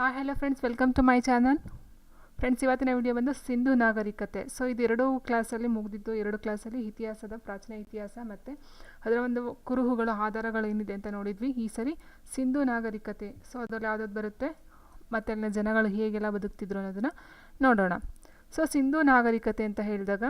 Hi hello friends welcome to my channel friends ಇವತ್ತಿನ video ಬಂದು ಸಿಂಧು ನಾಗರಿಕತೆ. ಸೊ ಇದು ಎರಡು ಕ್ಲಾಸಲ್ಲಿ ಮುಗಿದಿದ್ದು, ಎರಡು ಕ್ಲಾಸಲ್ಲಿ ಇತಿಹಾಸದ, ಪ್ರಾಚೀನ ಇತಿಹಾಸ ಮತ್ತು ಅದರ ಒಂದು ಕುರುಹುಗಳು, ಆಧಾರಗಳು ಏನಿದೆ ಅಂತ ನೋಡಿದ್ವಿ. ಈ ಸರಿ ಸಿಂಧು ನಾಗರಿಕತೆ. ಸೊ ಅದರಲ್ಲಿ ಯಾವುದಾದ್ರು ಬರುತ್ತೆ? ಮತ್ತು ಅಲ್ಲಿನ ಜನಗಳು ಹೇಗೆಲ್ಲ ಬದುಕ್ತಿದ್ರು ಅನ್ನೋದನ್ನು ನೋಡೋಣ. ಸೊ ಸಿಂಧು ನಾಗರಿಕತೆ ಅಂತ ಹೇಳಿದಾಗ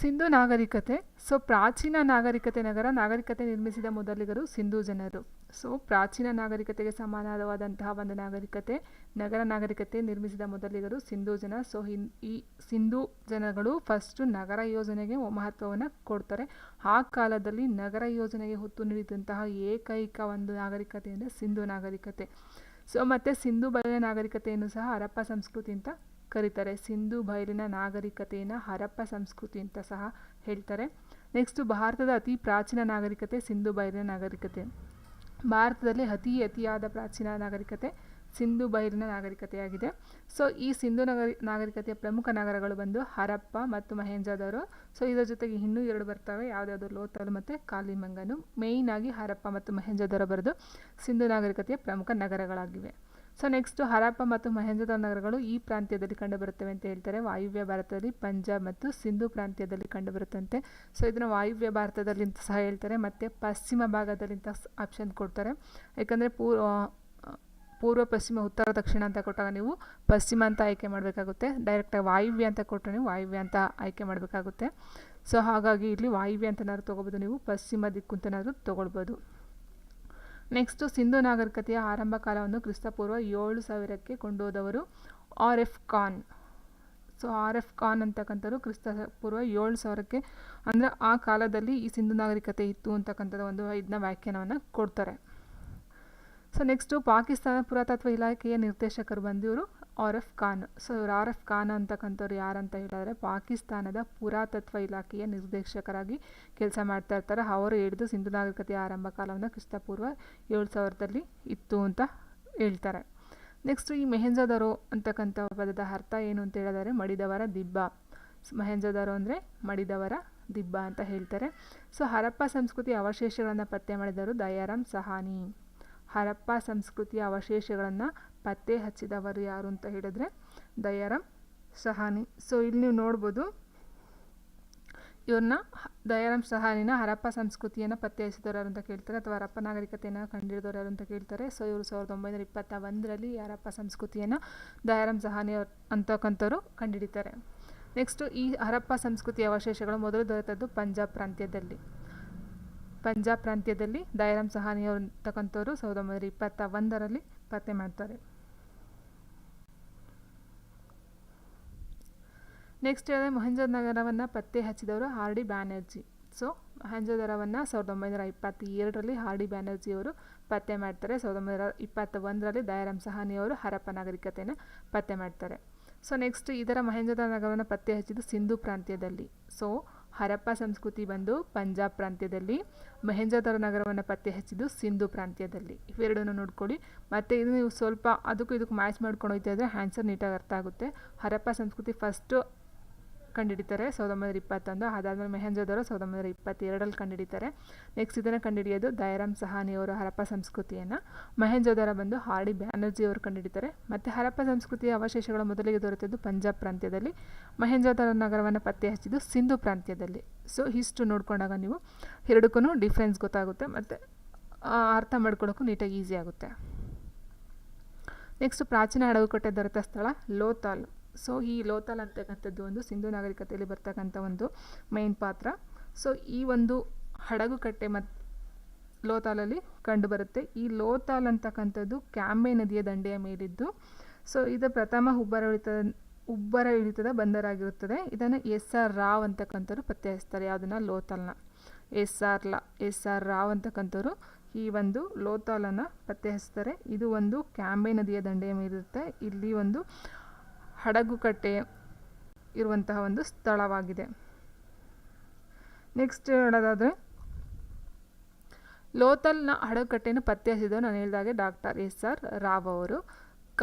ಸಿಂಧು ನಾಗರಿಕತೆ. ಸೊ, ಪ್ರಾಚೀನ ನಾಗರಿಕತೆ ನಗರ, ನಾಗರಿಕತೆ ನಿರ್ಮಿಸಿದ ಮೊದಲಿಗರು ಸಿಂಧು ಜನರು. ಸೊ, ಪ್ರಾಚೀನ ನಾಗರಿಕತೆಗೆ ಸಮಾನವಾದಂತಹ ಒಂದು ನಾಗರಿಕತೆ, ನಗರ ನಾಗರಿಕತೆ ನಿರ್ಮಿಸಿದ ಮೊದಲಿಗರು ಸಿಂಧು ಜನ. ಸೊ, ಹಿನ್, ಈ ಸಿಂಧು ಜನಗಳು ಫಸ್ಟು ನಗರ ಯೋಜನೆಗೆ ಮಹತ್ವವನ್ನು ಕೊಡ್ತಾರೆ. ಆ ಕಾಲದಲ್ಲಿ ನಗರ ಯೋಜನೆಗೆ ಹೊತ್ತು ನೀಡಿದಂತಹ ಏಕೈಕ ಒಂದು ನಾಗರಿಕತೆ ಅಂದರೆ ಸಿಂಧು ನಾಗರಿಕತೆ. ಸೊ, ಮತ್ತು ಸಿಂಧು ಬಗೆಯ ನಾಗರಿಕತೆಯನ್ನು ಸಹ ಹರಪ್ಪ ಸಂಸ್ಕೃತಿ ಅಂತ ಕರೀತಾರೆ. ಸಿಂಧು ಬಯಲಿನ ನಾಗರಿಕತೆಯನ್ನು ಹರಪ್ಪ ಸಂಸ್ಕೃತಿ ಅಂತ ಸಹ ಹೇಳ್ತಾರೆ. ನೆಕ್ಸ್ಟು ಭಾರತದ ಅತಿ ಪ್ರಾಚೀನ ನಾಗರಿಕತೆ ಸಿಂಧು ಬಯಲಿನ ನಾಗರಿಕತೆ. ಭಾರತದಲ್ಲಿ ಅತಿ ಅತಿಯಾದ ಪ್ರಾಚೀನ ನಾಗರಿಕತೆ ಸಿಂಧು ಬಯಲಿನ ನಾಗರಿಕತೆಯಾಗಿದೆ. ಸೊ ಈ ಸಿಂಧು ನಗರಿ, ನಾಗರಿಕತೆಯ ಪ್ರಮುಖ ನಗರಗಳು ಬಂದು ಹರಪ್ಪ ಮತ್ತು ಮಹೇಂಜಾದವರು. ಸೊ ಇದರ ಜೊತೆಗೆ ಇನ್ನೂ ಎರಡು ಬರ್ತವೆ. ಯಾವುದಾದ್ರು ಲೋಥಲ್ ಮತ್ತು ಕಾಲಿಮಂಗನು. ಮೇಯ್ನಾಗಿ ಹರಪ್ಪ ಮತ್ತು ಮಹೇಂಜಾದವರು ಬರೆದು ಸಿಂಧು ನಾಗರಿಕತೆಯ ಪ್ರಮುಖ ನಗರಗಳಾಗಿವೆ. ಸೊ ನೆಕ್ಸ್ಟು ಹರಪ್ಪ ಮತ್ತು ಮಹೇಂದ್ರದ ನಗರಗಳು ಈ ಪ್ರಾಂತ್ಯದಲ್ಲಿ ಕಂಡುಬರುತ್ತವೆ ಅಂತ ಹೇಳ್ತಾರೆ. ವಾಯುವ್ಯ ಭಾರತದಲ್ಲಿ ಪಂಜಾಬ್ ಮತ್ತು ಸಿಂಧು ಪ್ರಾಂತ್ಯದಲ್ಲಿ ಕಂಡುಬರುತ್ತಂತೆ. ಸೊ ಇದನ್ನು ವಾಯುವ್ಯ ಭಾರತದಲ್ಲಿ ಅಂತ ಸಹ ಹೇಳ್ತಾರೆ. ಮತ್ತು ಪಶ್ಚಿಮ ಭಾಗದಲ್ಲಿ ಅಂತ ಆಪ್ಷನ್ ಕೊಡ್ತಾರೆ. ಯಾಕಂದರೆ ಪೂರ್ವ ಪೂರ್ವ, ಪಶ್ಚಿಮ, ಉತ್ತರ, ದಕ್ಷಿಣ ಅಂತ ಕೊಟ್ಟಾಗ ನೀವು ಪಶ್ಚಿಮ ಅಂತ ಆಯ್ಕೆ ಮಾಡಬೇಕಾಗುತ್ತೆ. ಡೈರೆಕ್ಟಾಗಿ ವಾಯುವ್ಯ ಅಂತ ಕೊಟ್ಟರೆ ನೀವು ವಾಯುವ್ಯ ಅಂತ ಆಯ್ಕೆ ಮಾಡಬೇಕಾಗುತ್ತೆ. ಸೊ ಹಾಗಾಗಿ ಇಲ್ಲಿ ವಾಯುವ್ಯ ಅಂತನಾದ್ರು ತೊಗೋಬೋದು ನೀವು. ಪಶ್ಚಿಮ ದಿಕ್ಕು ಅಂತನಾದರೂ ತೊಗೊಳ್ಬೋದು. ನೆಕ್ಸ್ಟು ಸಿಂಧು ನಾಗರಿಕತೆಯ ಆರಂಭ ಕಾಲವನ್ನು ಕ್ರಿಸ್ತಪೂರ್ವ ಏಳು ಸಾವಿರಕ್ಕೆ ಕೊಂಡೋದವರು R F Khan. So, R F Khan ಅಂತಕ್ಕಂಥದ್ದು ಕ್ರಿಸ್ತ ಪೂರ್ವ ಏಳು ಸಾವಿರಕ್ಕೆ, ಅಂದರೆ ಆ ಕಾಲದಲ್ಲಿ ಈ ಸಿಂಧು ನಾಗರಿಕತೆ ಇತ್ತು ಅಂತಕ್ಕಂಥದ್ದು ಒಂದು ಇದನ್ನ ವ್ಯಾಖ್ಯಾನವನ್ನು ಕೊಡ್ತಾರೆ. ಸೊ, ನೆಕ್ಸ್ಟು ಪಾಕಿಸ್ತಾನ ಪುರಾತತ್ವ ಇಲಾಖೆಯ ನಿರ್ದೇಶಕರು ಬಂದು ಇವರು ಆರ್ ಎಫ್ ಖಾನ್. ಸೊ ಇವರು ಆರ್ ಎಫ್ ಖಾನ್ ಅಂತಕ್ಕಂಥವ್ರು ಯಾರಂತ ಹೇಳಿದ್ರೆ ಪಾಕಿಸ್ತಾನದ ಪುರಾತತ್ವ ಇಲಾಖೆಯ ನಿರ್ದೇಶಕರಾಗಿ ಕೆಲಸ ಮಾಡ್ತಾ ಇರ್ತಾರೆ. ಅವರು ಹಿಡಿದು ಸಿಂಧು ನಾಗರಿಕತೆಯ ಆರಂಭ ಕಾಲವನ್ನು ಕ್ರಿಸ್ತಪೂರ್ವ ಏಳು ಸಾವಿರದಲ್ಲಿ ಇತ್ತು ಅಂತ ಹೇಳ್ತಾರೆ. ನೆಕ್ಸ್ಟ್, ಈ ಮೆಹೆಂಜಾದರೋ ಅಂತಕ್ಕಂಥ ಪದದ ಅರ್ಥ ಏನು ಅಂತ ಹೇಳಿದರೆ ಮಡಿದವರ ದಿಬ್ಬ. ಮೆಹೆಂಜಾದರೋ ಅಂದರೆ ಮಡಿದವರ ದಿಬ್ಬ ಅಂತ ಹೇಳ್ತಾರೆ. ಸೊ, ಹರಪ್ಪ ಸಂಸ್ಕೃತಿಯ ಅವಶೇಷಗಳನ್ನು ಪತ್ತೆ ಮಾಡಿದವರು ದಯಾರಾಮ್ ಸಹಾನಿ. ಹರಪ್ಪ ಸಂಸ್ಕೃತಿಯ ಅವಶೇಷಗಳನ್ನು ಪತ್ತೆ ಹಚ್ಚಿದವರು ಯಾರು ಅಂತ ಹೇಳಿದ್ರೆ ದಯಾರಾಮ್ ಸಹಾನಿ. ಸೊ ಇಲ್ಲಿ ನೀವು ನೋಡ್ಬೋದು ಇವ್ರನ್ನ ದಯಾರಾಮ್ ಸಹಾನಿನ ಹರಪ್ಪ ಸಂಸ್ಕೃತಿಯನ್ನು ಪತ್ತೆ ಹಚ್ಚಿದವರು ಅಂತ ಕೇಳ್ತಾರೆ ಅಥವಾ ಹರಪ್ಪ ನಾಗರಿಕತೆಯನ್ನು ಕಂಡಿಡಿದವರು ಯಾರು ಅಂತ ಕೇಳ್ತಾರೆ. ಸೊ ಇವರು ಸಾವಿರದ ಒಂಬೈನೂರ ಇಪ್ಪತ್ತ ಒಂದರಲ್ಲಿ ಹರಪ್ಪ ಸಂಸ್ಕೃತಿಯನ್ನು ದಯಾರಾಮ್ ಸಹಾನಿ ಅವ್ರು ಅಂತಕ್ಕಂಥವ್ರು ಕಂಡುಹಿಡಿತಾರೆ ನೆಕ್ಸ್ಟು ಈ ಹರಪ್ಪ ಸಂಸ್ಕೃತಿಯ ಅವಶೇಷಗಳು ಮೊದಲು ದೊರೆತದ್ದು ಪಂಜಾಬ್ ಪ್ರಾಂತ್ಯದಲ್ಲಿ. ಪಂಜಾಬ್ ಪ್ರಾಂತ್ಯದಲ್ಲಿ ದಯಾರಾಮ್ ಸಹಾನಿ ಅಂತಕ್ಕಂಥವ್ರು ಸಾವಿರದ ಒಂಬೈನೂರ ಇಪ್ಪತ್ತ ಒಂದರಲ್ಲಿ ಪತ್ತೆ ಮಾಡ್ತಾರೆ. ನೆಕ್ಸ್ಟ್ ಹೇಳಿದ್ರೆ ಮೊಹೆಂಜೋನಗರವನ್ನು ಪತ್ತೆ ಹಚ್ಚಿದವರು ಆರ್ ಡಿ ಬ್ಯಾನರ್ಜಿ ಸೊ ಮೊಹೆಂಜೋದರವನ್ನು ಸಾವಿರದ ಒಂಬೈನೂರ ಇಪ್ಪತ್ತ ಎರಡರಲ್ಲಿ ಆರ್ ಡಿ ಬ್ಯಾನರ್ಜಿಯವರು ಪತ್ತೆ ಮಾಡ್ತಾರೆ. ಸಾವಿರದ ಒಂಬೈನೂರ ಇಪ್ಪತ್ತ ಒಂದರಲ್ಲಿ ದಯಾರಾಮ್ ಸಹಾನಿ ಅವರು ಹರಪ್ಪ ನಾಗರಿಕತೆಯನ್ನು ಪತ್ತೆ ಮಾಡ್ತಾರೆ. ಸೊ ನೆಕ್ಸ್ಟ್ ಇದರ ಮಹೇಂದ್ರ ನಗರವನ್ನು ಪತ್ತೆ ಹಚ್ಚಿದ್ದು ಸಿಂಧು ಪ್ರಾಂತ್ಯದಲ್ಲಿ. ಸೊ ಹರಪ್ಪ ಸಂಸ್ಕೃತಿ ಬಂದು ಪಂಜಾಬ್ ಪ್ರಾಂತ್ಯದಲ್ಲಿ ಮಹೇಂದ್ರದರ ನಗರವನ್ನು ಪತ್ತೆ ಹಚ್ಚಿದ್ದು ಸಿಂಧು ಪ್ರಾಂತ್ಯದಲ್ಲಿ. ಇವೆರಡನ್ನು ನೋಡ್ಕೊಳ್ಳಿ. ಮತ್ತು ಇದು ನೀವು ಸ್ವಲ್ಪ ಅದಕ್ಕೂ ಇದಕ್ಕೂ ಮ್ಯಾಚ್ ಮಾಡ್ಕೊಂಡು ಹೋಗ್ತಾ ಇದ್ದರೆ ಆನ್ಸರ್ ನೀಟಾಗಿ ಅರ್ಥ ಆಗುತ್ತೆ. ಹರಪ್ಪ ಸಂಸ್ಕೃತಿ ಫಸ್ಟು ಕಂಡುಹಿಡಿತಾರೆ ಸಾವಿರದ ಒಂಬೈನೂರ ಇಪ್ಪತ್ತೊಂದು ಅದಾದಮೇಲೆ ಮೆಹೆಂಜೋದವರು ಸಾವಿರದ ಒಂಬೈನೂರ ಇಪ್ಪತ್ತೆರಡರಲ್ಲಿ ಕಂಡುಹಿಡಿತಾರೆ ನೆಕ್ಸ್ಟ್ ಇದನ್ನು ಕಂಡುಹಿಡಿಯೋದು ಸಹಾನಿ ಸಹಾನಿಯವರು ಹರಪ್ಪ ಸಂಸ್ಕೃತಿಯನ್ನು. ಮೆಹೆಂಜೋದರ ಬಂದು ಹಾಡಿ ಬ್ಯಾನರ್ಜಿ ಅವರು ಕಂಡುಹಿಡಿತಾರೆ ಮತ್ತು ಹರಪ್ಪ ಸಂಸ್ಕೃತಿಯ ಅವಶೇಷಗಳು ಮೊದಲಿಗೆ ದೊರೆತದ್ದು ಪಂಜಾಬ್ ಪ್ರಾಂತ್ಯದಲ್ಲಿ. ಮಹೇಂಜೋದರ ನಗರವನ್ನು ಪತ್ತೆ ಹಚ್ಚಿದ್ದು ಸಿಂಧು ಪ್ರಾಂತ್ಯದಲ್ಲಿ. ಸೊ ಇಷ್ಟು ನೋಡ್ಕೊಂಡಾಗ ನೀವು ಎರಡಕ್ಕೂ ಡಿಫ್ರೆನ್ಸ್ ಗೊತ್ತಾಗುತ್ತೆ. ಮತ್ತು ಅರ್ಥ ಮಾಡ್ಕೊಳ್ಳೋಕ್ಕೂ ನೀಟಾಗಿ ಈಸಿ ಆಗುತ್ತೆ. ನೆಕ್ಸ್ಟ್ ಪ್ರಾಚೀನ ಹಡಗುಕಟ್ಟೆ ದೊರೆತ ಸ್ಥಳ ಲೋತಾಲ್. ಸೊ ಈ ಲೋತಾಲ್ ಅಂತಕ್ಕಂಥದ್ದು ಒಂದು ಸಿಂಧು ನಾಗರಿಕತೆಯಲ್ಲಿ ಬರ್ತಕ್ಕಂಥ ಒಂದು ಮೈನ್ ಪಾತ್ರ. ಸೊ ಈ ಒಂದು ಹಡಗು ಕಟ್ಟೆ ಮತ್ತು ಲೋತಾಲಲ್ಲಿ ಕಂಡುಬರುತ್ತೆ ಈ ಲೋತಾಲ್ ಅಂತಕ್ಕಂಥದ್ದು ಕ್ಯಾಂಬೆ ನದಿಯ ದಂಡೆಯ ಮೇಲಿದ್ದು. ಸೊ ಇದು ಪ್ರಥಮ ಉಬ್ಬರ ಇಳಿತದ ಉಬ್ಬರ ಇಳಿತದ ಬಂದರಾಗಿರುತ್ತದೆ ಇದನ್ನು ಎಸ್ ಆರ್ ರಾವ್ ಅಂತಕ್ಕಂಥವ್ರು ಪತ್ತೆ ಯಾವುದನ್ನು? ಲೋತಾಲ್ನ. ಎಸ್ ಆರ್ ಲಾ ಎಸ್ ಆರ್ ರಾವ್ ಅಂತಕ್ಕಂಥವ್ರು ಈ ಒಂದು ಲೋತಾಲನ್ನು ಪತ್ತೆ ಹಚ್ತಾರೆ ಇದು ಒಂದು ಕ್ಯಾಂಬೆ ನದಿಯ ದಂಡೆಯ ಮೇಲಿರುತ್ತೆ. ಇಲ್ಲಿ ಒಂದು ಹಡಗುಕಟ್ಟೆ ಇರುವಂತಹ ಒಂದು ಸ್ಥಳವಾಗಿದೆ. ನೆಕ್ಸ್ಟ್ ಹೇಳೋದಾದರೆ ಲೋತಲ್ನ ಹಡಗುಕಟ್ಟೆಯನ್ನು ಪತ್ತೆ ಹಚ್ಚಿದ್ದು ನಾನು ಹೇಳಿದಾಗೆ ಡಾಕ್ಟರ್ ಎಸ್ ಆರ್ ರಾವ್ ಅವರು.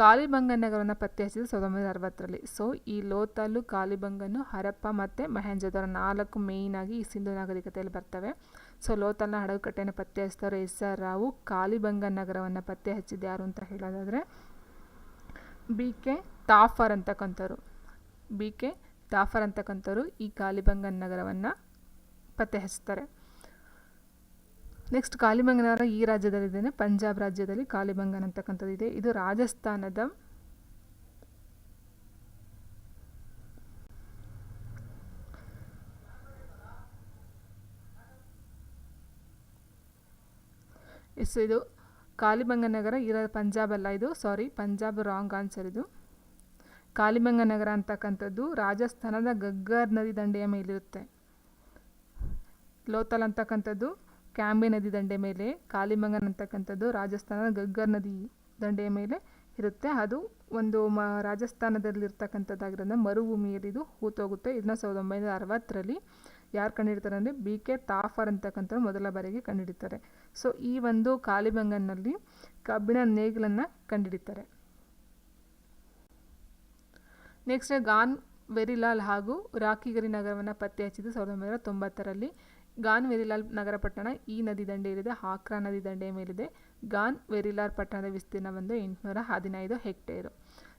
ಕಾಲಿಬಂಗನ್ ನಗರವನ್ನು ಪತ್ತೆ ಹಚ್ಚಿದ ಸಾವಿರದ ಒಂಬೈನೂರ ಅರವತ್ತರಲ್ಲಿ. ಸೊ ಈ ಲೋತಲ್ಲು ಕಾಲಿಬಂಗನ್ನು ಹರಪ್ಪ ಮತ್ತು ಮಹೇಂಜದವರ ನಾಲ್ಕು ಮೇಯ್ನಾಗಿ ಈ ಸಿಂಧು ನಾಗರಿಕತೆಯಲ್ಲಿ ಬರ್ತವೆ. ಸೊ ಲೋತಲ್ನ ಹಡಗುಕಟ್ಟೆಯನ್ನು ಪತ್ತೆ ಹಚ್ಚಿದವರು ಎಸ್ ಆರ್ ರಾವು. ಕಾಲಿಬಂಗನ್ ನಗರವನ್ನು ಪತ್ತೆ ಹಚ್ಚಿದ್ದು ಯಾರು ಅಂತ ಹೇಳೋದಾದರೆ, ಬಿ ಕೆ ತಾಫರ್ ಅಂತಕ್ಕಂಥವ್ರು. ಬಿ ಕೆ ತಾಫರ್ ಅಂತಕ್ಕಂಥವ್ರು ಈ ಕಾಲಿಬಂಗನ್ ನಗರವನ್ನು ಪತ್ತೆ ಹಚ್ತಾರೆ ನೆಕ್ಸ್ಟ್ ಕಾಲಿಬಂಗನ್ ನಗರ ಈ ರಾಜ್ಯದಲ್ಲಿದ್ದೇನೆ. ಪಂಜಾಬ್ ರಾಜ್ಯದಲ್ಲಿ ಕಾಲಿಬಂಗನ್ ಅಂತಕ್ಕಂಥದ್ದು ಇದೆ. ಇದು ರಾಜಸ್ಥಾನದ ಎಸ್ ಇದು ಕಾಲಿಬಂಗನ್ ನಗರ ಇರೋ ಪಂಜಾಬ್ ಅಲ್ಲ ಇದು. ಸಾರಿ ಪಂಜಾಬ್ ರಾಂಗ್ ಆನ್ಸರ್ ಇದು. ಕಾಲಿಬಂಗನ್ ನಗರ ಅಂತಕ್ಕಂಥದ್ದು ರಾಜಸ್ಥಾನದ ಗಗ್ಗರ್ ನದಿ ದಂಡೆಯ ಮೇಲಿರುತ್ತೆ. ಲೋತಲ್ ಅಂತಕ್ಕಂಥದ್ದು ಕ್ಯಾಂಬೆ ನದಿ ದಂಡೆ ಮೇಲೆ, ಕಾಲಿಮಂಗನ್ ಅಂತಕ್ಕಂಥದ್ದು ರಾಜಸ್ಥಾನದ ಗಗ್ಗರ್ ನದಿ ದಂಡೆಯ ಮೇಲೆ ಇರುತ್ತೆ. ಅದು ಒಂದು ಮ ರಾಜಸ್ಥಾನದಲ್ಲಿರ್ತಕ್ಕಂಥದ್ದಾಗಿರೋದ್ರಿಂದ ಮರುಭೂಮಿಯಲ್ಲಿ ಇದು ಹೂತೋಗುತ್ತೆ. ಇದನ್ನ ಸಾವಿರದ ಒಂಬೈನೂರ ಅರವತ್ತರಲ್ಲಿ ಯಾರು ಕಂಡಿಡ್ತಾರೆ ಅಂದರೆ ಬಿ ಕೆ ತಾಫರ್ ಅಂತಕ್ಕಂಥವ್ರು ಮೊದಲ ಬಾರಿಗೆ ಕಂಡುಹಿಡಿತಾರೆ ಸೊ, ಈ ಒಂದು ಕಾಲಿಬಂಗನ್ನಲ್ಲಿ ಕಬ್ಬಿಣ ನೇಗಿಲನ್ನು ಕಂಡುಹಿಡಿತಾರೆ ನೆಕ್ಸ್ಟ್ ಗಾನ್ ವೆರಿಲಾಲ್ ಹಾಗೂ ರಾಖಿಗರಿ ನಗರವನ್ನು ಪತ್ತೆ ಹಚ್ಚಿದ್ದು ಸಾವಿರದ ಒಂಬೈನೂರ ತೊಂಬತ್ತರಲ್ಲಿ. ಗಾನ್ ವೆರಿಲಾಲ್ ನಗರ ಪಟ್ಟಣ ಈ ನದಿ ದಂಡೆಯಲ್ಲಿದೆ. ಹಾಕ್ರಾ ನದಿ ದಂಡೆಯ ಮೇಲಿದೆ. ಗಾನ್ ವೆರಿಲಾಲ್ ಪಟ್ಟಣದ ವಿಸ್ತೀರ್ಣ ಬಂದು ಎಂಟುನೂರ ಹದಿನೈದು ಹೆಕ್ಟೇರು.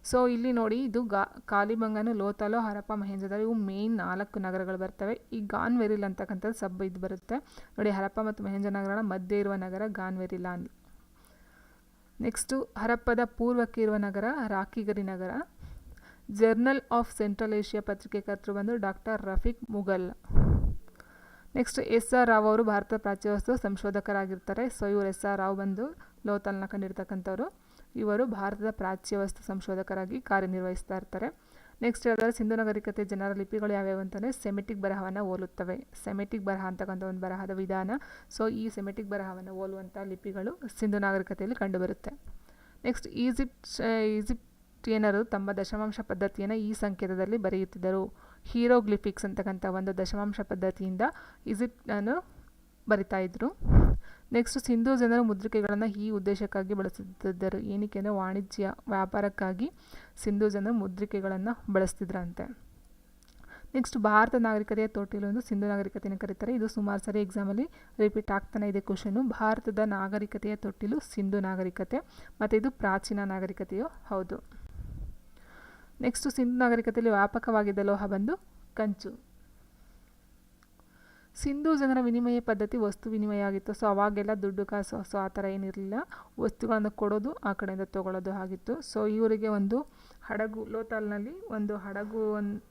ಸೊ ಇಲ್ಲಿ ನೋಡಿ ಇದು ಗಾ, ಕಾಲಿಬಂಗನು ಲೋತಾಲೋ, ಹರಪ್ಪ, ಮಹೇಂದ್ರದಲ್ಲಿ ಇವು ಮೇನ್ ನಾಲ್ಕು ನಗರಗಳು ಬರ್ತವೆ. ಈ ಗಾನ್ ವೆರಿಲ್ ಅಂತಕ್ಕಂಥದ್ದು ಸಬ್ ಇದು ಬರುತ್ತೆ. ನೋಡಿ, ಹರಪ್ಪ ಮತ್ತು ಮಹೇಂದ್ರ ನಗರಗಳ ಮಧ್ಯೆ ಇರುವ ನಗರ ಗಾನ್ ವೆರಿಲಾಲ್ ನೆಕ್ಸ್ಟು ಹರಪ್ಪದ ಪೂರ್ವಕ್ಕೆ ಇರುವ ನಗರ ರಾಖಿಗರಿ ನಗರ. ಜರ್ನಲ್ ಆಫ್ ಸೆಂಟ್ರಲ್ ಏಷ್ಯಾ ಪತ್ರಿಕೆ ಕರ್ತೃ ಬಂದು doctor Rafique Mughal next S R Rao ಅವರು ಭಾರತ ಪ್ರಾಚ್ಯವಸ್ತು ಸಂಶೋಧಕರಾಗಿರ್ತಾರೆ. ಸೊ, ಇವರು ಎಸ್ ಆರ್ ರಾವ್ ಬಂದು ಲೋತಲ್ನ ಕಂಡಿರ್ತಕ್ಕಂಥವ್ರು. ಇವರು ಭಾರತದ ಪ್ರಾಚ್ಯವಸ್ತು ಸಂಶೋಧಕರಾಗಿ ಕಾರ್ಯನಿರ್ವಹಿಸ್ತಾ ಇರ್ತಾರೆ. ನೆಕ್ಸ್ಟ್ ಹೇಳಿದ್ರೆ ಸಿಂಧು ನಾಗರಿಕತೆ ಜನರ ಲಿಪಿಗಳು ಯಾವ್ಯಾವು ಅಂತಂದರೆ, ಸೆಮೆಟಿಕ್ ಬರಹವನ್ನು ಹೋಲುತ್ತವೆ. ಸೆಮೆಟಿಕ್ ಬರಹ ಅಂತಕ್ಕಂಥ ಒಂದು ಬರಹದ ವಿಧಾನ. ಸೊ, ಈ ಸೆಮೆಟಿಕ್ ಬರಹವನ್ನು ಹೋಲುವಂಥ ಲಿಪಿಗಳು ಸಿಂಧು ನಾಗರಿಕತೆಯಲ್ಲಿ ಕಂಡುಬರುತ್ತೆ. ನೆಕ್ಸ್ಟ್ ಈಜಿಪ್ಟ್ ಈಜಿಪ್ಟ್ ಈಜಿಪ್ಟಿಯನರು ತಮ್ಮ ದಶಮಾಂಶ ಪದ್ಧತಿಯನ್ನು ಈ ಸಂಕೇತದಲ್ಲಿ ಬರೆಯುತ್ತಿದ್ದರು. ಹೀರೋಗ್ಲಿಫಿಕ್ಸ್ ಅಂತಕ್ಕಂಥ ಒಂದು ದಶಮಾಂಶ ಪದ್ಧತಿಯಿಂದ ಈಜಿಪ್ಟನ್ನು ಬರಿತಾ ಇದ್ದರು ನೆಕ್ಸ್ಟ್ ಸಿಂಧೂ ಜನರು ಮುದ್ರಿಕೆಗಳನ್ನು ಈ ಉದ್ದೇಶಕ್ಕಾಗಿ ಬಳಸುತ್ತಿದ್ದರು. ಏನಕ್ಕೆ ಅಂದರೆ ವಾಣಿಜ್ಯ ವ್ಯಾಪಾರಕ್ಕಾಗಿ ಸಿಂಧೂ ಜನರು ಮುದ್ರಿಕೆಗಳನ್ನು ಬಳಸ್ತಿದ್ರಂತೆ. ನೆಕ್ಸ್ಟ್ ಭಾರತ ನಾಗರಿಕತೆಯ ತೊಟ್ಟಿಲೊಂದು ಸಿಂಧೂ ನಾಗರಿಕತೆಯನ್ನು ಕರೀತಾರೆ. ಇದು ಸುಮಾರು ಸರಿ ಎಕ್ಸಾಮಲ್ಲಿ ರಿಪೀಟ್ ಆಗ್ತಾನೆ ಇದೆ ಕ್ವಶನು ಭಾರತದ ನಾಗರಿಕತೆಯ ತೊಟ್ಟಿಲು ಸಿಂಧೂ ನಾಗರಿಕತೆ. ಮತ್ತು ಇದು ಪ್ರಾಚೀನ ನಾಗರಿಕತೆಯು ಹೌದು. ನೆಕ್ಸ್ಟ್ ಸಿಂಧು ನಾಗರಿಕತೆಯಲ್ಲಿ ವ್ಯಾಪಕವಾಗಿದ್ದ ಲೋಹ ಬಂದು ಕಂಚು. ಸಿಂಧು ಜನರ ವಿನಿಮಯ ಪದ್ಧತಿ ವಸ್ತು ವಿನಿಮಯ ಆಗಿತ್ತು. ಸೊ, ಅವಾಗೆಲ್ಲ ದುಡ್ಡು ಕಾಸು, ಸೊ, ಆ ಥರ ಏನಿರಲಿಲ್ಲ. ವಸ್ತುಗಳನ್ನು ಕೊಡೋದು, ಆ ಕಡೆಯಿಂದ ತೊಗೊಳ್ಳೋದು ಆಗಿತ್ತು. ಸೊ, ಇವರಿಗೆ ಒಂದು ಹಡಗು, ಲೋತಾಲ್ನಲ್ಲಿ ಒಂದು ಹಡಗು ಒಂದು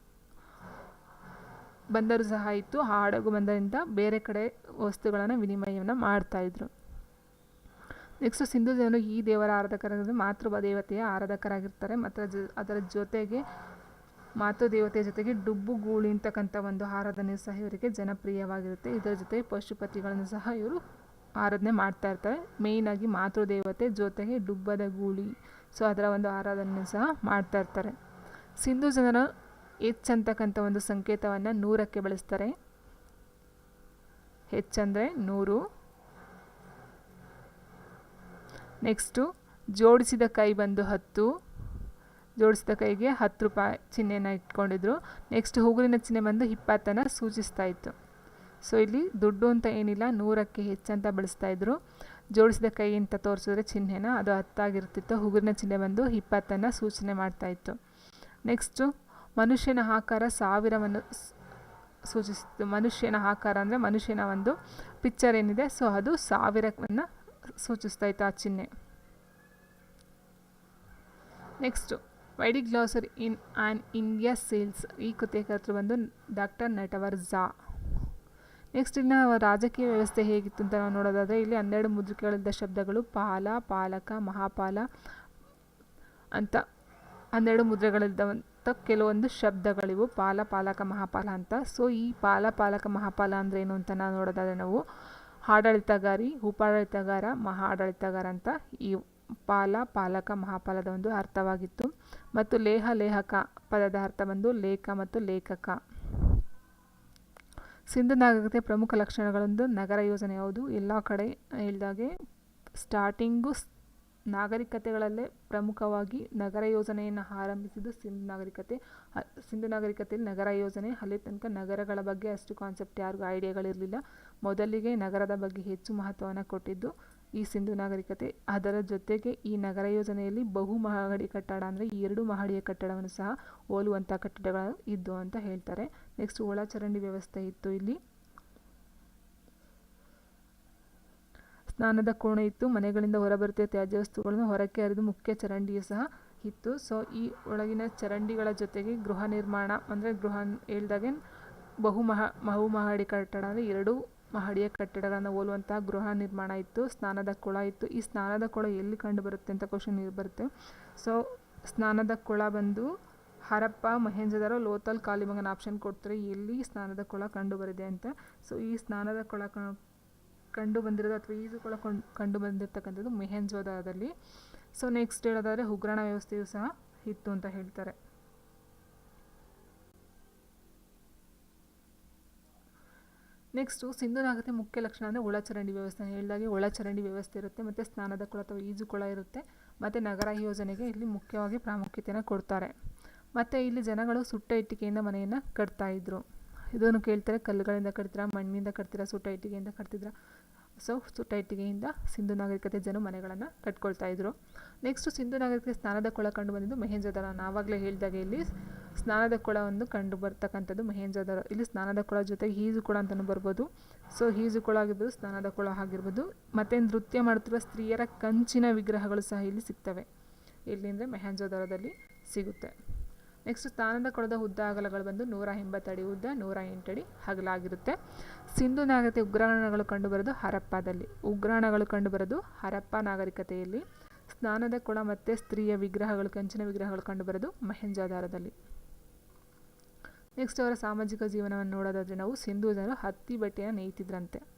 ಬಂದರು ಸಹ ಇತ್ತು. ಆ ಹಡಗು ಬಂದರಿಂದ ಬೇರೆ ಕಡೆ ವಸ್ತುಗಳನ್ನು ವಿನಿಮಯವನ್ನು ಮಾಡ್ತಾಯಿದ್ರು ನೆಕ್ಸ್ಟ್ ಸಿಂಧು ಜನರು ಈ ದೇವರ ಆರಾಧಕರಾಗಿದ್ದು ಮಾತೃ ದೇವತೆಯ ಆರಾಧಕರಾಗಿರ್ತಾರೆ. ಮತ್ತು ಅದರ ಜೊತೆಗೆ ಮಾತೃ ದೇವತೆಯ ಜೊತೆಗೆ ಡುಬ್ಬು ಗೂಳಿ ಅಂತಕ್ಕಂಥ ಒಂದು ಆರಾಧನೆ ಸಹ ಇವರಿಗೆ ಜನಪ್ರಿಯವಾಗಿರುತ್ತೆ. ಇದರ ಜೊತೆ ಪಶುಪತಿಗಳನ್ನು ಸಹ ಇವರು ಆರಾಧನೆ ಮಾಡ್ತಾ ಇರ್ತಾರೆ. ಮೇಯ್ನಾಗಿ ಮಾತೃ ದೇವತೆ ಜೊತೆಗೆ ಡುಬ್ಬದ ಗೂಳಿ ಸೊ ಅದರ ಒಂದು ಆರಾಧನೆ ಸಹ ಮಾಡ್ತಾ ಇರ್ತಾರೆ. ಸಿಂಧು ಜನರ ಹೆಚ್ಚಂತಕ್ಕಂಥ ಒಂದು ಸಂಕೇತವನ್ನು ನೂರಕ್ಕೆ ಬಳಸ್ತಾರೆ. ಹೆಚ್ಚಂದರೆ ನೂರು ನೆಕ್ಸ್ಟು ಜೋಡಿಸಿದ ಕೈ ಬಂದು ಹತ್ತು. ಜೋಡಿಸಿದ ಕೈಗೆ ಹತ್ತು ರೂಪಾಯಿ ಚಿಹ್ನೆಯನ್ನು ಇಟ್ಕೊಂಡಿದ್ರು. ನೆಕ್ಸ್ಟ್ ಹೂಗುಲಿನ ಚಿಹ್ನೆ ಬಂದು ಇಪ್ಪತ್ತನ್ನು ಸೂಚಿಸ್ತಾ ಇತ್ತು. ಸೊ ಇಲ್ಲಿ ದುಡ್ಡು ಅಂತ ಏನಿಲ್ಲ, ನೂರಕ್ಕೆ ಹೆಚ್ಚಂತ ಬಳಸ್ತಾ ಇದ್ರು. ಜೋಡಿಸಿದ ಕೈ ಅಂತ ತೋರಿಸಿದ್ರೆ ಚಿಹ್ನೆನ, ಅದು ಹತ್ತಾಗಿರ್ತಿತ್ತು. ಹುಗುರಿನ ಚಿಹ್ನೆ ಬಂದು ಇಪ್ಪತ್ತನ್ನು ಸೂಚನೆ ಮಾಡ್ತಾ ಇತ್ತು. ನೆಕ್ಸ್ಟು ಮನುಷ್ಯನ ಆಕಾರ ಸಾವಿರವನ್ನು ಸೂಚಿಸ್ತು. ಮನುಷ್ಯನ ಆಕಾರ ಅಂದರೆ ಮನುಷ್ಯನ ಒಂದು ಪಿಕ್ಚರ್ ಏನಿದೆ. ಸೊ ಅದು ಸಾವಿರವನ್ನು ಸೂಚಿಸ್ತಾ ಇತ್ತು ಆ ಚಿಹ್ನೆ. Next Vedic glossary in an India seals ಈ ಕೃತಿಯ ಬಂದು ಡಾಕ್ಟರ್ ನಟವರ್ ಝಾ ನೆಕ್ಸ್ಟ್ ಇನ್ನು ರಾಜಕೀಯ ವ್ಯವಸ್ಥೆ ಹೇಗಿತ್ತು ಅಂತ ನಾವು ನೋಡೋದಾದರೆ, ಇಲ್ಲಿ ಹನ್ನೆರಡು ಮುದ್ರಿಕೆಗಳಿದ್ದ ಶಬ್ದಗಳು ಪಾಲ, ಪಾಲಕ, ಮಹಾಪಾಲ ಅಂತ ಹನ್ನೆರಡು ಮುದ್ರೆಗಳಿದ್ದವಂಥ ಕೆಲವೊಂದು ಶಬ್ದಗಳಿವು. ಪಾಲ, ಪಾಲಕ, ಮಹಾಪಾಲ ಅಂತ. ಸೊ ಈ ಪಾಲ, ಪಾಲಕ, ಮಹಾಪಾಲ ಅಂದರೆ ಏನು ಅಂತ ನಾವು ನೋಡೋದಾದರೆ ನಾವು ಆಡಳಿತಗಾರಿ ಉಪಾಡಳಿತಗಾರ ಮಹಾ ಆಡಳಿತಗಾರ ಅಂತ ಈ ಪಾಲ, ಪಾಲಕ, ಮಹಾಪಾಲದ ಒಂದು ಅರ್ಥವಾಗಿತ್ತು. ಮತ್ತು ಲೇಹ, ಲೇಹಕ ಪದದ ಅರ್ಥ ಬಂದು ಲೇಖ ಮತ್ತು ಲೇಖಕ. ಸಿಂಧು ನಾಗರಿಕತೆ ಪ್ರಮುಖ ಲಕ್ಷಣಗಳೊಂದು ನಗರ ಯೋಜನೆ ಯಾವುದು ಎಲ್ಲ ಕಡೆ ಹೇಳಿದಾಗೆ ಸ್ಟಾರ್ಟಿಂಗು ನಾಗರಿಕತೆಗಳಲ್ಲೇ ಪ್ರಮುಖವಾಗಿ ನಗರ ಯೋಜನೆಯನ್ನು ಆರಂಭಿಸಿದ್ದು ಸಿಂಧು ನಾಗರಿಕತೆ. ಸಿಂಧು ನಾಗರಿಕತೆಯಲ್ಲಿ ನಗರ ಯೋಜನೆ ಅಲ್ಲಿ ತನಕ ನಗರಗಳ ಬಗ್ಗೆ ಅಷ್ಟು ಕಾನ್ಸೆಪ್ಟ್ ಯಾರಿಗೂ ಐಡಿಯಾಗಳಿರಲಿಲ್ಲ ಮೊದಲಿಗೆ ನಗರದ ಬಗ್ಗೆ ಹೆಚ್ಚು ಮಹತ್ವವನ್ನು ಕೊಟ್ಟಿದ್ದು ಈ ಸಿಂಧು ನಾಗರಿಕತೆ. ಅದರ ಜೊತೆಗೆ ಈ ನಗರ ಯೋಜನೆಯಲ್ಲಿ ಬಹು ಮಹಡಿ ಕಟ್ಟಡ ಅಂದರೆ ಎರಡು ಮಹಡಿಯ ಕಟ್ಟಡವನ್ನು ಸಹ ಹೋಲುವಂಥ ಕಟ್ಟಡಗಳು ಇದ್ದು ಅಂತ ಹೇಳ್ತಾರೆ. ನೆಕ್ಸ್ಟ್ ಒಳಚರಂಡಿ ವ್ಯವಸ್ಥೆ ಇತ್ತು ಇಲ್ಲಿ. ಸ್ನಾನದ ಕೋಣೆ ಇತ್ತು. ಮನೆಗಳಿಂದ ಹೊರಬರುತ್ತೆ ತ್ಯಾಜ್ಯ ವಸ್ತುಗಳನ್ನು ಹೊರಕ್ಕೆ ಹರಿದು ಮುಖ್ಯ ಚರಂಡಿಯು ಸಹ ಇತ್ತು. ಸೊ ಈ ಒಳಗಿನ ಚರಂಡಿಗಳ ಜೊತೆಗೆ ಗೃಹ ನಿರ್ಮಾಣ ಅಂದರೆ ಗೃಹ ಹೇಳ್ದಾಗೆ ಬಹು ಮಹಾ, ಬಹು ಮಹಡಿ ಕಟ್ಟಡ ಅಂದರೆ ಎರಡು ಮಹಡಿಯ ಕಟ್ಟಡಗಳನ್ನು ಹೋಲುವಂತಹ ಗೃಹ ನಿರ್ಮಾಣ ಇತ್ತು, ಸ್ನಾನದ ಕೊಳ ಇತ್ತು. ಈ ಸ್ನಾನದ ಕೊಳ ಎಲ್ಲಿ ಕಂಡು ಬರುತ್ತೆ ಅಂತ ಕ್ವಶನ್ ಬರುತ್ತೆ. ಸೊ ಸ್ನಾನದ ಕೊಳ ಬಂದು ಹರಪ್ಪ ಮಹೇಂಜದಾರೋ ಲೋತಲ್ ಕಾಲಿಮಗನ ಆಪ್ಷನ್ ಕೊಡ್ತಾರೆ. ಎಲ್ಲಿ ಸ್ನಾನದ ಕೊಳ ಕಂಡು ಬರಿದೆ ಅಂತ. ಸೊ ಈ ಸ್ನಾನದ ಕೊಳ ಕಂಡು ಬಂದಿರೋದು ಅಥವಾ ಈಜುಕೊಳ ಕೊಳ ಕಂಡು ಬಂದಿರತಕ್ಕಂಥದ್ದು ಮೆಹೆಂಜೋದಾರದಲ್ಲಿ ಸೊ ನೆಕ್ಸ್ಟ್ ಹೇಳೋದಾದರೆ ಉಗ್ರಾಣ ವ್ಯವಸ್ಥೆಯು ಸಹ ಇತ್ತು ಅಂತ ಹೇಳ್ತಾರೆ. ನೆಕ್ಸ್ಟು ಸಿಂಧು ನಾಗರಿಕತೆ ಮುಖ್ಯ ಲಕ್ಷಣ ಅಂದರೆ ಒಳಚರಂಡಿ ವ್ಯವಸ್ಥೆ ಹೇಳ್ದಾಗೆ ಒಳಚರಂಡಿ ವ್ಯವಸ್ಥೆ ಇರುತ್ತೆ, ಮತ್ತು ಸ್ನಾನದ ಕೊಳ ಅಥವಾ ಈಜುಕೊಳ ಇರುತ್ತೆ, ಮತ್ತು ನಗರ ಯೋಜನೆಗೆ ಇಲ್ಲಿ ಮುಖ್ಯವಾಗಿ ಪ್ರಾಮುಖ್ಯತೆಯನ್ನು ಕೊಡ್ತಾರೆ. ಮತ್ತು ಇಲ್ಲಿ ಜನಗಳು ಸುಟ್ಟ ಇಟ್ಟಿಗೆಯಿಂದ ಮನೆಯನ್ನು ಕಟ್ತಾಯಿದ್ರು ಇದನ್ನು ಕೇಳ್ತಾರೆ ಕಲ್ಲುಗಳಿಂದ ಕಟ್ತೀರಾ, ಮಣ್ಣಿಂದ ಕಟ್ತೀರಾ, ಸುಟ್ಟ ಇಟ್ಟಿಗೆಯಿಂದ ಕಟ್ತಿದ್ರ ಸೊ ಸುಟ್ಟ ಇಟ್ಟಿಗೆಯಿಂದ ಸಿಂಧು ನಾಗರಿಕತೆ ಜನ ಮನೆಗಳನ್ನು ಕಟ್ಕೊಳ್ತಾ ಇದ್ರು. ನೆಕ್ಸ್ಟು ಸಿಂಧು ನಾಗರಿಕತೆ ಸ್ನಾನದ ಕೊಳ ಕಂಡು ಬಂದಿದ್ದು ಮಹೇಂಜೋದರ ನಾನು ಆವಾಗಲೇ ಹೇಳಿದಾಗ ಇಲ್ಲಿ ಸ್ನಾನದ ಕೊಳವನ್ನು ಕಂಡು ಬರ್ತಕ್ಕಂಥದ್ದು ಮಹೇಂಜೋದರ ಇಲ್ಲಿ ಸ್ನಾನದ ಕೊಳ ಜೊತೆಗೆ ಈಜು ಕೊಳ ಅಂತಲೂ ಬರ್ಬೋದು. ಸೊ ಈಜು ಕೊಳ ಆಗಿರ್ಬೋದು, ಸ್ನಾನದ ಕೊಳ ಆಗಿರ್ಬೋದು. ಮತ್ತು ನೃತ್ಯ ಮಾಡುತ್ತಿರುವ ಸ್ತ್ರೀಯರ ಕಂಚಿನ ವಿಗ್ರಹಗಳು ಸಹ ಇಲ್ಲಿ ಸಿಗ್ತವೆ. ಇಲ್ಲಿಂದ ಮೆಹೆಂಜೋದಾರದಲ್ಲಿ ಸಿಗುತ್ತೆ. ನೆಕ್ಸ್ಟ್ ಸ್ನಾನದ ಕೊಳದ ಉದ್ದ ಅಗಲಗಳು ಬಂದು ನೂರ ಎಂಬತ್ತಡಿ ಉದ್ದ, ನೂರ ಎಂಟಡಿ ಹಗಲಾಗಿರುತ್ತೆ. ಸಿಂಧು ನಾಗರಿಕತೆ ಉಗ್ರಾಣಗಳು ಕಂಡುಬರೋದು ಹರಪ್ಪದಲ್ಲಿ. ಉಗ್ರಾಣಗಳು ಕಂಡುಬರೋದು ಹರಪ್ಪ ನಾಗರಿಕತೆಯಲ್ಲಿ. ಸ್ನಾನದ ಕೊಳ ಮತ್ತು ಸ್ತ್ರೀಯ ವಿಗ್ರಹಗಳು, ಕಂಚಿನ ವಿಗ್ರಹಗಳು ಕಂಡುಬರೋದು ಮಹೆಂಜಾದಾರದಲ್ಲಿ ನೆಕ್ಸ್ಟ್ ಅವರ ಸಾಮಾಜಿಕ ಜೀವನವನ್ನು ನೋಡೋದಾದರೆ ನಾವು ಸಿಂಧು ಜನರು ಹತ್ತಿ ಬಟ್ಟೆಯನ್ನು ನೇಯ್ತಿದ್ರಂತೆ.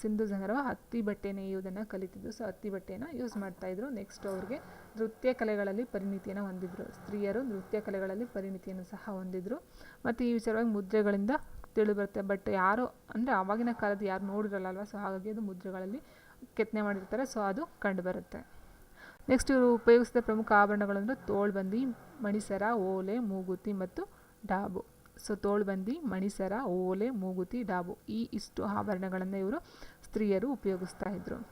ಸಿಂಧು ಜನರು ಹತ್ತಿ ಬಟ್ಟೆ ನೇಯುವುದನ್ನು ಕಲಿತಿದ್ದು. ಸೊ ಹತ್ತಿ ಬಟ್ಟೆಯನ್ನು ಯೂಸ್ ಮಾಡ್ತಾಯಿದ್ರು ನೆಕ್ಸ್ಟ್ ಅವ್ರಿಗೆ ನೃತ್ಯ ಕಲೆಗಳಲ್ಲಿ ಪರಿಣಿತಿಯನ್ನು ಹೊಂದಿದ್ರು. ಸ್ತ್ರೀಯರು ನೃತ್ಯ ಕಲೆಗಳಲ್ಲಿ ಪರಿಣಿತಿಯನ್ನು ಸಹ ಹೊಂದಿದ್ರು. ಮತ್ತು ಈ ವಿಚಾರವಾಗಿ ಮುದ್ರೆಗಳಿಂದ ತಿಳಿ ಬರುತ್ತೆ. ಬಟ್ ಯಾರು, ಅಂದರೆ ಆವಾಗಿನ ಕಾಲದ ಯಾರು ನೋಡಿರಲ್ಲ ಸೊ ಹಾಗಾಗಿ ಅದು ಮುದ್ರೆಗಳಲ್ಲಿ ಕೆತ್ತನೆ ಮಾಡಿರ್ತಾರೆ. ಸೊ ಅದು ಕಂಡುಬರುತ್ತೆ ನೆಕ್ಸ್ಟ್ ಇವರು ಉಪಯೋಗಿಸಿದ ಪ್ರಮುಖ ಆಭರಣಗಳು ಅಂದರೆ ತೋಳ್ಬಂದಿ, ಮಣಿಸರ, ಓಲೆ, ಮೂಗುತಿ ಮತ್ತು ಡಾಬು. ಸೊ ತೋಳ್ಬಂದಿ ಮಣಿಸರ, ಓಲೆ, ಮೂಗುತಿ, ಡಾಬು. ಈ ಇಷ್ಟು ಆಭರಣಗಳನ್ನು ಇವರು ಸ್ತ್ರೀಯರು ಉಪಯೋಗಿಸ್ತಾ ಇದ್ರು.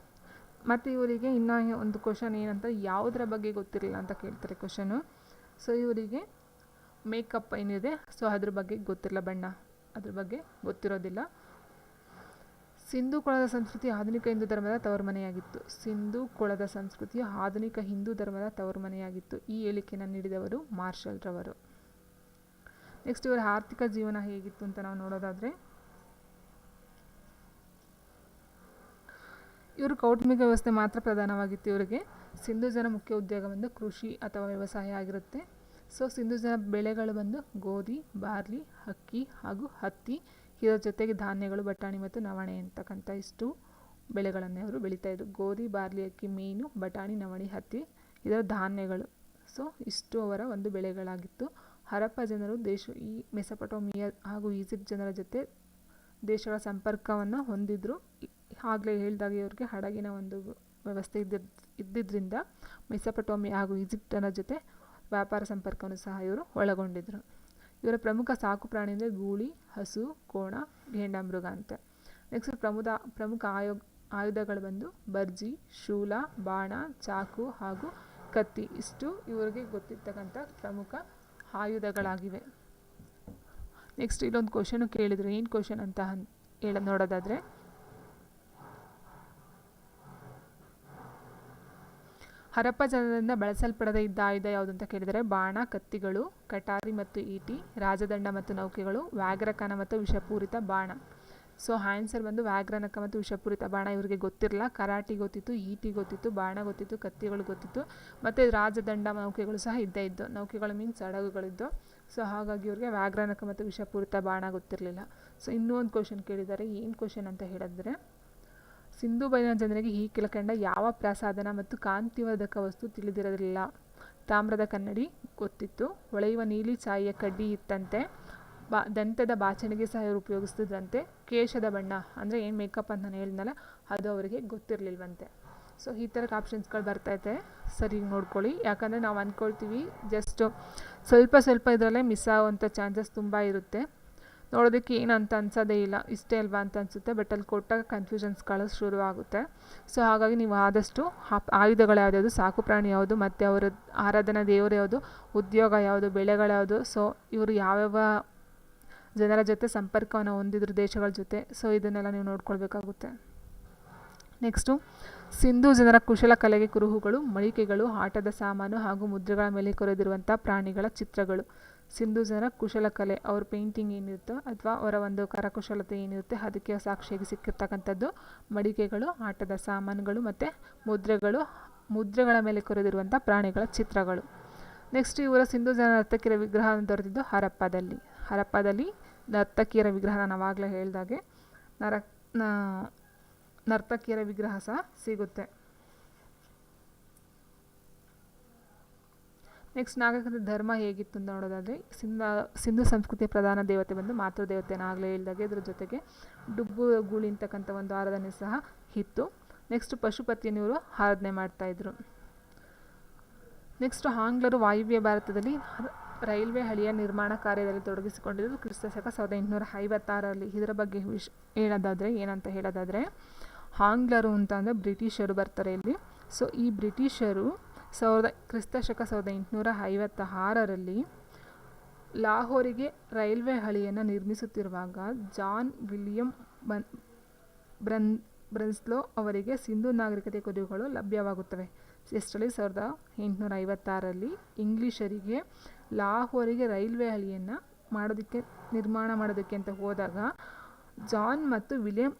ಮತ್ತು ಇವರಿಗೆ ಇನ್ನೂ ಒಂದು ಕ್ವಶನ್ ಏನಂತ ಯಾವುದರ ಬಗ್ಗೆ ಗೊತ್ತಿರಲಿಲ್ಲ ಅಂತ ಕೇಳ್ತಾರೆ ಕ್ವಶನು ಸೊ ಇವರಿಗೆ ಮೇಕಪ್ ಏನಿದೆ ಸೊ ಅದ್ರ ಬಗ್ಗೆ ಗೊತ್ತಿರಲ್ಲ ಬಣ್ಣ. ಅದ್ರ ಬಗ್ಗೆ ಗೊತ್ತಿರೋದಿಲ್ಲ. ಸಿಂಧೂ ಕೊಳದ ಸಂಸ್ಕೃತಿ ಆಧುನಿಕ ಹಿಂದೂ ಧರ್ಮದ ತವರು ಮನೆಯಾಗಿತ್ತು ಸಿಂಧು ಕೊಳದ ಸಂಸ್ಕೃತಿಯು ಆಧುನಿಕ ಹಿಂದೂ ಧರ್ಮದ ತವರು ಮನೆಯಾಗಿತ್ತು ಈ ಹೇಳಿಕೆಯನ್ನು ನೀಡಿದವರು ಮಾರ್ಷಲ್ ರವರು. ನೆಕ್ಸ್ಟ್ ಇವರ ಆರ್ಥಿಕ ಜೀವನ ಹೇಗಿತ್ತು ಅಂತ ನಾವು ನೋಡೋದಾದರೆ. ಇವರು ಕೌಟುಂಬಿಕ ವ್ಯವಸ್ಥೆ ಮಾತ್ರ ಪ್ರಧಾನವಾಗಿತ್ತು ಇವರಿಗೆ. ಸಿಂಧು ಜನ ಮುಖ್ಯ ಉದ್ಯೋಗ ಬಂದು ಕೃಷಿ ಅಥವಾ ವ್ಯವಸಾಯ ಆಗಿರುತ್ತೆ. ಸೊ ಸಿಂಧು ಜನ ಬೆಳೆಗಳು ಬಂದು ಗೋಧಿ, ಬಾರ್ಲಿ, ಅಕ್ಕಿ ಹಾಗೂ ಹತ್ತಿ. ಇದರ ಜೊತೆಗೆ ಧಾನ್ಯಗಳು, ಬಟಾಣಿ ಮತ್ತು ನವಣೆ ಅಂತಕ್ಕಂಥ ಇಷ್ಟು ಬೆಳೆಗಳನ್ನೇ ಅವರು ಬೆಳೀತಾಯಿದ್ರು ಗೋಧಿ, ಬಾರ್ಲಿ, ಅಕ್ಕಿ, ಮೀನು, ಬಟಾಣಿ, ನವಣೆ, ಹತ್ತಿ. ಇದರ ಧಾನ್ಯಗಳು. ಸೊ ಇಷ್ಟು ಅವರ ಒಂದು ಬೆಳೆಗಳಾಗಿತ್ತು. ಹರಪ್ಪ ಜನರು ದೇಶ ಈ ಮೆಸಪಟೋಮಿಯಾ ಹಾಗೂ ಈಜಿಪ್ಟ್ ಜನರ ಜೊತೆ ದೇಶಗಳ ಸಂಪರ್ಕವನ್ನು ಹೊಂದಿದ್ರು. ಆಗಲೇ ಹೇಳಿದಾಗ ಇವ್ರಿಗೆ ಹಡಗಿನ ಒಂದು ವ್ಯವಸ್ಥೆ ಇದ್ದಿದ್ ಇದ್ದಿದ್ದರಿಂದ ಮೆಸಪಟೋಮಿಯಾ ಹಾಗೂ ಈಜಿಪ್ಟನ ಜೊತೆ ವ್ಯಾಪಾರ ಸಂಪರ್ಕವನ್ನು ಸಹ ಇವರು ಒಳಗೊಂಡಿದ್ದರು ಇವರ ಪ್ರಮುಖ ಸಾಕು ಪ್ರಾಣಿ ಅಂದರೆ ಗೂಳಿ, ಹಸು, ಕೋಣ ಘೇಂಡಾಮೃಗ ಅಂತೆ. ನೆಕ್ಸ್ಟ್ ಪ್ರಮುಖ ಪ್ರಮುಖ ಆಯೋಗ ಆಯುಧಗಳು ಬಂದು ಬರ್ಜಿ, ಶೂಲ, ಬಾಣ, ಚಾಕು ಹಾಗೂ ಕತ್ತಿ. ಇಷ್ಟು ಇವರಿಗೆ ಗೊತ್ತಿರ್ತಕ್ಕಂಥ ಪ್ರಮುಖ ಆಯುಧಗಳಾಗಿವೆ. ನೆಕ್ಸ್ಟ್ ಇಲ್ಲೊಂದು ಕ್ವಶನು ಕೇಳಿದರು. ಏನು ಕ್ವಶನ್ ಅಂತ ಹೇಳ ನೋಡೋದಾದರೆ? ಹರಪ್ಪ ಜನರಿಂದ ಬಳಸಲ್ಪಡದ ಇದ್ದ ಆಯುಧ ಯಾವುದು ಅಂತ ಕೇಳಿದರೆ, ಬಾಣ, ಕತ್ತಿಗಳು, ಕಟಾರಿ ಮತ್ತು ಈಟಿ, ರಾಜದಂಡ ಮತ್ತು ನೌಕೆಗಳು ವ್ಯಾಘ್ರಕನ ಮತ್ತು ವಿಷಪೂರಿತ ಬಾಣ. ಸೊ ಆನ್ಸರ್ ಬಂದು ವ್ಯಾಘ್ರನಕ ಮತ್ತು ವಿಷಪೂರಿತ ಬಾಣ ಇವರಿಗೆ ಗೊತ್ತಿರಲ್ಲ ಕರಾಟಿ ಗೊತ್ತಿತ್ತು ಈಟಿ ಗೊತ್ತಿತ್ತು ಬಾಣ ಗೊತ್ತಿತ್ತು, ಕತ್ತಿಗಳು ಗೊತ್ತಿತ್ತು. ಮತ್ತು ರಾಜದಂಡ ನೌಕೆಗಳು ಸಹ ಇದ್ದೇ ಇದ್ದು. ನೌಕೆಗಳು ಮೀನ್ಸ್ ಹಡಗುಗಳಿದ್ದು. ಸೊ ಹಾಗಾಗಿ ಇವ್ರಿಗೆ ವ್ಯಾಘ್ರನಕ ಮತ್ತು ವಿಷಪೂರಿತ ಬಾಣ ಗೊತ್ತಿರಲಿಲ್ಲ. ಸೊ ಇನ್ನೂ ಒಂದು ಕ್ವಶನ್ ಕೇಳಿದ್ದಾರೆ. ಏನು ಕ್ವಶನ್ ಅಂತ ಹೇಳಿದ್ರೆ, ಸಿಂಧು ಬೈನ ಜನರಿಗೆ ಈ ಕೆಳಕಂಡ ಯಾವ ಪ್ರಸಾದನ ಮತ್ತು ಕಾಂತಿವರ್ಧಕ ವಸ್ತು ತಿಳಿದಿರಲಿಲ್ಲ? ತಾಮ್ರದ ಕನ್ನಡಿ ಗೊತ್ತಿತ್ತು. ಹೊಳೆಯುವ ನೀಲಿ ಛಾಯೆಯ ಕಡ್ಡಿ ಇತ್ತಂತೆ. ಬಾ, ದಂತದ ಬಾಚಣಿಗೆ ಸಹ ಇವರು ಉಪಯೋಗಿಸ್ತಿದ್ರಂತೆ. ಕೇಶದ ಬಣ್ಣ, ಅಂದರೆ ಏನು ಮೇಕಪ್ ಅಂತ ನಾನು ಹೇಳಿದ್ನಲ್ಲ, ಅದು ಅವರಿಗೆ ಗೊತ್ತಿರಲಿಲ್ವಂತೆ. ಸೊ ಈ ಥರದ ಆಪ್ಷನ್ಸ್ಗಳು ಬರ್ತೈತೆ. ಸರಿ ನೋಡ್ಕೊಳ್ಳಿ. ಯಾಕಂದರೆ ನಾವು ಅಂದ್ಕೊಳ್ತೀವಿ ಜಸ್ಟ್ ಸ್ವಲ್ಪ ಸ್ವಲ್ಪ ಇದರಲ್ಲೇ ಮಿಸ್ ಆಗುವಂಥ ಚಾನ್ಸಸ್ ತುಂಬ ಇರುತ್ತೆ. ನೋಡೋದಕ್ಕೆ ಏನಂತ ಅನ್ಸೋದೇ ಇಲ್ಲ. ಇಷ್ಟೇ ಅಲ್ವಾ ಅಂತ ಅನಿಸುತ್ತೆ ಬಟ್ ಅಲ್ಲಿ ಕೊಟ್ಟಾಗ ಕನ್ಫ್ಯೂಷನ್ಸ್ಗಳು ಶುರುವಾಗುತ್ತೆ. ಸೊ ಹಾಗಾಗಿ ನೀವು ಆದಷ್ಟು ಆಯುಧಗಳು ಯಾವ್ದ್ಯಾವುದು, ಸಾಕು ಪ್ರಾಣಿ ಯಾವುದು, ಮತ್ತು ಅವರ ಆರಾಧನಾ ದೇವರು ಯಾವುದು, ಉದ್ಯೋಗ ಯಾವುದು, ಬೆಳೆಗಳು ಯಾವುದು ಸೊ ಇವರು ಯಾವ್ಯಾವ ಜನರ ಜೊತೆ ಸಂಪರ್ಕವನ್ನು ಹೊಂದಿದ್ರು ದೇಶಗಳ ಜೊತೆ. ಸೊ ಇದನ್ನೆಲ್ಲ ನೀವು ನೋಡ್ಕೊಳ್ಬೇಕಾಗುತ್ತೆ. ನೆಕ್ಸ್ಟು ಸಿಂಧು ಜನರ ಕುಶಲ ಕಲೆಗೆ ಕುರುಹುಗಳು ಮಳಿಕೆಗಳು ಆಟದ ಸಾಮಾನು ಹಾಗೂ ಮುದ್ರೆಗಳ ಮೇಲೆ ಕೊರೆದಿರುವಂಥ ಪ್ರಾಣಿಗಳ ಚಿತ್ರಗಳು. ಸಿಂಧು ಜನರ ಕುಶಲಕಲೆ ಅವ್ರ ಪೇಂಟಿಂಗ್ ಏನಿರುತ್ತೋ ಅಥವಾ ಅವರ ಒಂದು ಕರಕುಶಲತೆ ಏನಿರುತ್ತೆ ಅದಕ್ಕೆ ಸಾಕ್ಷಿಯಾಗಿ ಸಿಕ್ಕಿರ್ತಕ್ಕಂಥದ್ದು ಮಡಿಕೆಗಳು ಆಟದ ಸಾಮಾನುಗಳು ಮತ್ತು ಮುದ್ರೆಗಳು, ಮುದ್ರೆಗಳ ಮೇಲೆ ಕೊರೆದಿರುವಂಥ ಪ್ರಾಣಿಗಳ ಚಿತ್ರಗಳು. ನೆಕ್ಸ್ಟ್ ಇವರ ಸಿಂಧು ಜನರ ಹತ್ತಕ್ಕಿರೋ ವಿಗ್ರಹ ದೊರೆತಿದ್ದು ಹರಪ್ಪದಲ್ಲಿ. ಹರಪ್ಪದಲ್ಲಿ ನರ್ತಕಿಯರ ವಿಗ್ರಹ ನಾನು ಆವಾಗಲೇ ಹೇಳಿದಾಗೆ, ನರ ನರ್ತಕಿಯರ ವಿಗ್ರಹ ಸಹ ಸಿಗುತ್ತೆ. ನೆಕ್ಸ್ಟ್ ನಾಗರಿಕತೆ ಧರ್ಮ ಹೇಗಿತ್ತು ಅಂತ ನೋಡೋದಾದರೆ, ಸಿಂಧ, ಸಿಂಧು ಸಂಸ್ಕೃತಿಯ ಪ್ರಧಾನ ದೇವತೆ ಬಂದು ಮಾತೃದೇವತೆ ಆಗಲೇ ಹೇಳಿದಾಗೆ, ಇದ್ರ ಜೊತೆಗೆ ಡುಬ್ಬು ಗೂಳಿ ಅಂತಕ್ಕಂಥ ಒಂದು ಆರಾಧನೆ ಸಹ ಇತ್ತು. ನೆಕ್ಸ್ಟ್ ಪಶುಪತಿಯನ್ನು ಇವರು ಆರಾಧನೆ ಮಾಡ್ತಾಯಿದ್ರು ನೆಕ್ಸ್ಟ್ ಆಂಗ್ಲರು ವಾಯುವ್ಯ ಭಾರತದಲ್ಲಿ ರೈಲ್ವೆ ಹಳಿಯ ನಿರ್ಮಾಣ ಕಾರ್ಯದಲ್ಲಿ ತೊಡಗಿಸಿಕೊಂಡಿದ್ದು ಕ್ರಿಸ್ತ ಶಕ ಸಾವಿರದ ಎಂಟುನೂರ ಐವತ್ತಾರರಲ್ಲಿ. ಇದರ ಬಗ್ಗೆ ವಿಶ್, ಹೇಳೋದಾದರೆ ಏನಂತ ಹೇಳೋದಾದರೆ, ಆಂಗ್ಲರು ಅಂತ ಅಂದರೆ ಬ್ರಿಟಿಷರು ಬರ್ತಾರೆ ಇಲ್ಲಿ. ಸೊ ಈ ಬ್ರಿಟಿಷರು ಸಾವಿರದ, ಕ್ರಿಸ್ತ ಶಕ ಸಾವಿರದ ಎಂಟುನೂರ ಐವತ್ತ ಆರರಲ್ಲಿ ಲಾಹೋರಿಗೆ ರೈಲ್ವೆ ಹಳಿಯನ್ನು ನಿರ್ಮಿಸುತ್ತಿರುವಾಗ ಜಾನ್ ವಿಲಿಯಂ ಬನ್, ಬ್ರನ್, ಬ್ರನ್ಸ್ಲೋ ಅವರಿಗೆ ಸಿಂಧು ನಾಗರಿಕತೆ ಕುರಿಗಳು ಲಭ್ಯವಾಗುತ್ತವೆ. ಎಷ್ಟರಲ್ಲಿ? ಸಾವಿರದ ಎಂಟುನೂರ ಐವತ್ತಾರರಲ್ಲಿ ಇಂಗ್ಲೀಷರಿಗೆ ಲಾಹೋರಿಗೆ ರೈಲ್ವೆ ಹಳಿಯನ್ನು ಮಾಡೋದಕ್ಕೆ ನಿರ್ಮಾಣ ಮಾಡೋದಕ್ಕೆ ಅಂತ ಹೋದಾಗ ಜಾನ್ ಮತ್ತು ವಿಲಿಯಂ